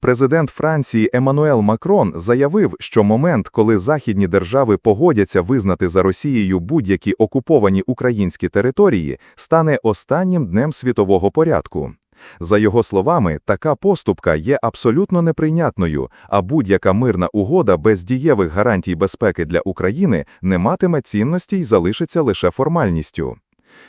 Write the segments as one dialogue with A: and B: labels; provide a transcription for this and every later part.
A: Президент Франції Еммануел Макрон заявив, що момент, коли західні держави погодяться визнати за Росією будь-які окуповані українські території, стане останнім днем світового порядку. За його словами, така поступка є абсолютно неприйнятною, а будь-яка мирна угода без дієвих гарантій безпеки для України не матиме цінності й залишиться лише формальністю.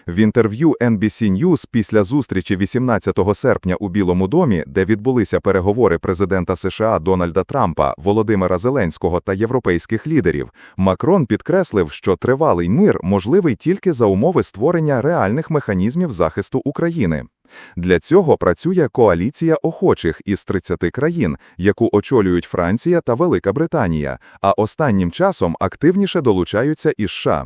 A: В інтерв'ю NBC News після зустрічі 18 серпня у Білому домі, де відбулися переговори президента США Дональда Трампа, Володимира Зеленського та європейських лідерів, Макрон підкреслив, що тривалий мир можливий тільки за умови створення реальних механізмів захисту України. Для цього працює коаліція охочих із 30 країн, яку очолюють Франція та Велика Британія, а останнім часом активніше долучаються і США.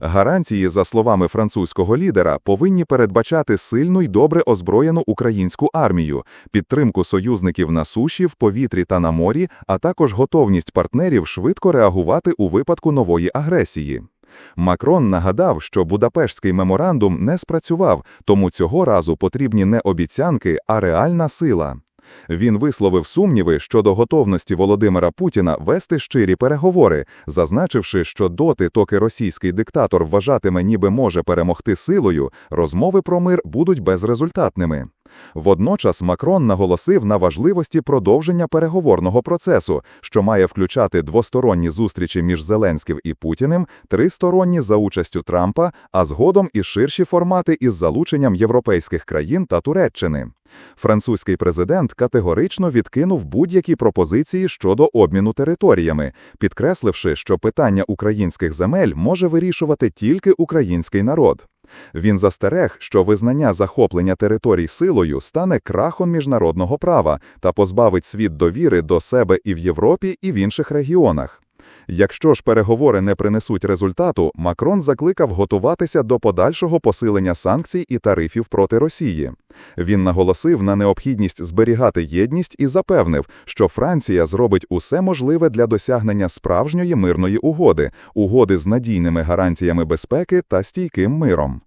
A: Гарантії, за словами французького лідера, повинні передбачати сильну й добре озброєну українську армію, підтримку союзників на суші, в повітрі та на морі, а також готовність партнерів швидко реагувати у випадку нової агресії. Макрон нагадав, що Будапештський меморандум не спрацював, тому цього разу потрібні не обіцянки, а реальна сила. Він висловив сумніви щодо готовності Володимира Путіна вести щирі переговори, зазначивши, що доти, доки російський диктатор вважатиме, ніби може перемогти силою, розмови про мир будуть безрезультатними. Водночас Макрон наголосив на важливості продовження переговорного процесу, що має включати двосторонні зустрічі між Зеленським і Путіним, тристоронні за участю Трампа, а згодом і ширші формати із залученням європейських країн та Туреччини. Французький президент категорично відкинув будь-які пропозиції щодо обміну територіями, підкресливши, що питання українських земель може вирішувати тільки український народ. Він застерег, що визнання захоплення територій силою стане крахом міжнародного права та позбавить світ довіри до себе і в Європі, і в інших регіонах. Якщо ж переговори не принесуть результату, Макрон закликав готуватися до подальшого посилення санкцій і тарифів проти Росії. Він наголосив на необхідність зберігати єдність і запевнив, що Франція зробить усе можливе для досягнення справжньої мирної угоди, угоди з надійними гарантіями безпеки та стійким миром.